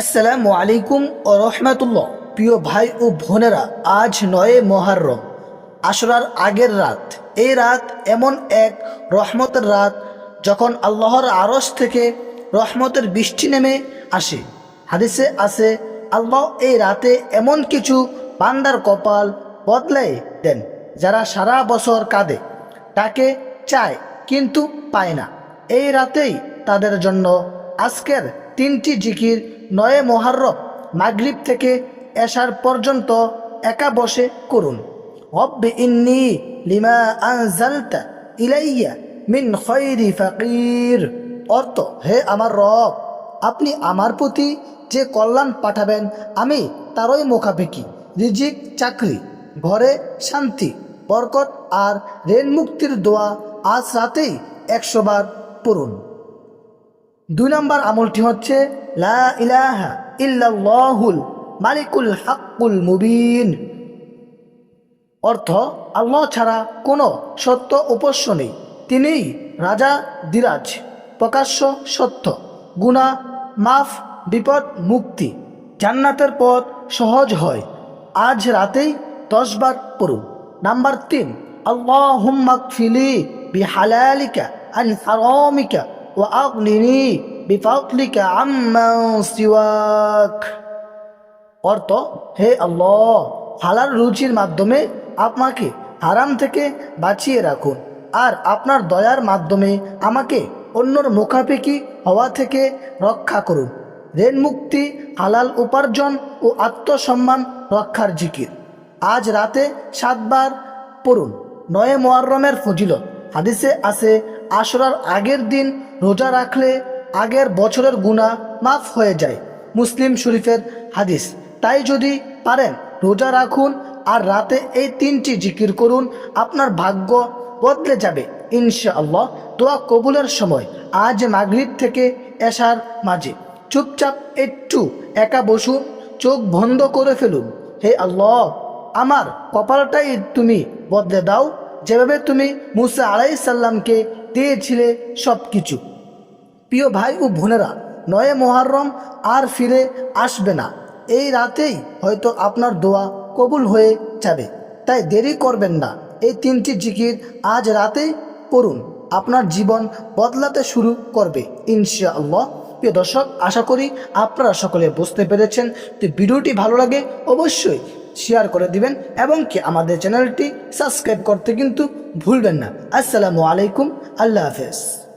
আসসালামু আলাইকুম ও রহমাতুল্লাহ। প্রিয় ভাই ও বোনেরা, আজ নয় মহারম, আশরার আগের রাত। এই রাত এমন এক রহমতের রাত যখন আল্লাহর আরস থেকে রহমতের বৃষ্টি নেমে আসে। হাদিসে আছে, আল্লাহ এই রাতে এমন কিছু বান্দার কপাল বদলাই দেন, যারা সারা বছর কাঁদে। তাকে চায়, কিন্তু পায় না। এই রাতেই তাদের জন্য আজকের তিনটি জিকির নয় মহারব মাগরিব থেকে এশার পর্যন্ত একা বসে করুন। রব্বি ইন্নি লিমা আনজালতা ইলাইয়া মিন খৈরি ফাকির। অর্থ, হে আমার রব, আপনি আমার প্রতি যে কল্যাণ পাঠাবেন, আমি তারই মুখাপেকি রিজিক, চাকরি, ঘরে শান্তি, বরকত আর রেল মুক্তির দোয়া আজ রাতেই একশোবার পড়ুন। দুই নম্বর আমলটি হচ্ছে, লা ইলাহা ইল্লাল্লাহুল মালিকুল হাক্কুল মুবিন অর্থ, আল্লাহ ছাড়া কোনো সত্য উপস্য নেই। তিনিই রাজা, দিরাজ, প্রকাশ্য সত্য গুণা মাফ, বিপদ, মুক্তি। জান্নাতের পথ সহজ হয়, আজ রাতেই দশবার পড়ুন। নাম্বার তিন আল্লাহ হুম্মাক ফিলি বিহালালিকা আন হারামিকা অর্থ, হে আল্লাহ, হালাল রুচির মাধ্যমে আপনাকে হারাম থেকে বাঁচিয়ে রাখুন, আর আপনার দয়ার মাধ্যমে আমাকে অন্যর মুখাপেকি হওয়া থেকে রক্ষা করুন। ঋণ মুক্তি, হালাল উপার্জন ও আত্মসম্মান রক্ষার জিকির। আজ রাতে সাতবার পড়ুন, নয় মোয়াররমের ফজিলত। হাদিসে আছে আশরার আগের দিন রোজা রাখলে আগের বছরের গুণা মাফ হয়ে যায়। মুসলিম শরীফের হাদিস। তাই যদি পারেন, রোজা রাখুন আর রাতে এই তিনটি জিকির করুন, আপনার ভাগ্য বদলে যাবে। ইনশাআল্লাহ, দোয়া কবুলের সময়, আজ মাগরিব থেকে এশার মাঝে। চুপচাপ একটু একা বসুন, চোখ বন্ধ করে ফেলুন। হে আল্লাহ, আমার কপালটাই তুমি বদলে দাও। যেভাবে তুমি মুসা আলাই সাল্লামকে দিয়েছিলে সব কিছু প্রিয় ভাই ও বোনেরা, নয় মহারম আর ফিরে আসবে না। এই রাতেই হয়তো আপনার দোয়া কবুল হয়ে যাবে। তাই দেরি করবেন না। এই তিনটি জিকির আজ রাতেই করুন। আপনার জীবন বদলাতে শুরু করবে ইনশাআল্লাহ। প্রিয় দর্শক, আশা করি আপনারা সকলে বুঝতে পেরেছেন। তো ভিডিওটি ভালো লাগে, অবশ্যই শেয়ার করে দিবেন এবং কি আমাদের চ্যানেলটি সাবস্ক্রাইব করতে কিন্তু ভুলবেন না। আসসালামু আলাইকুম আল্লাহ হাফেজ।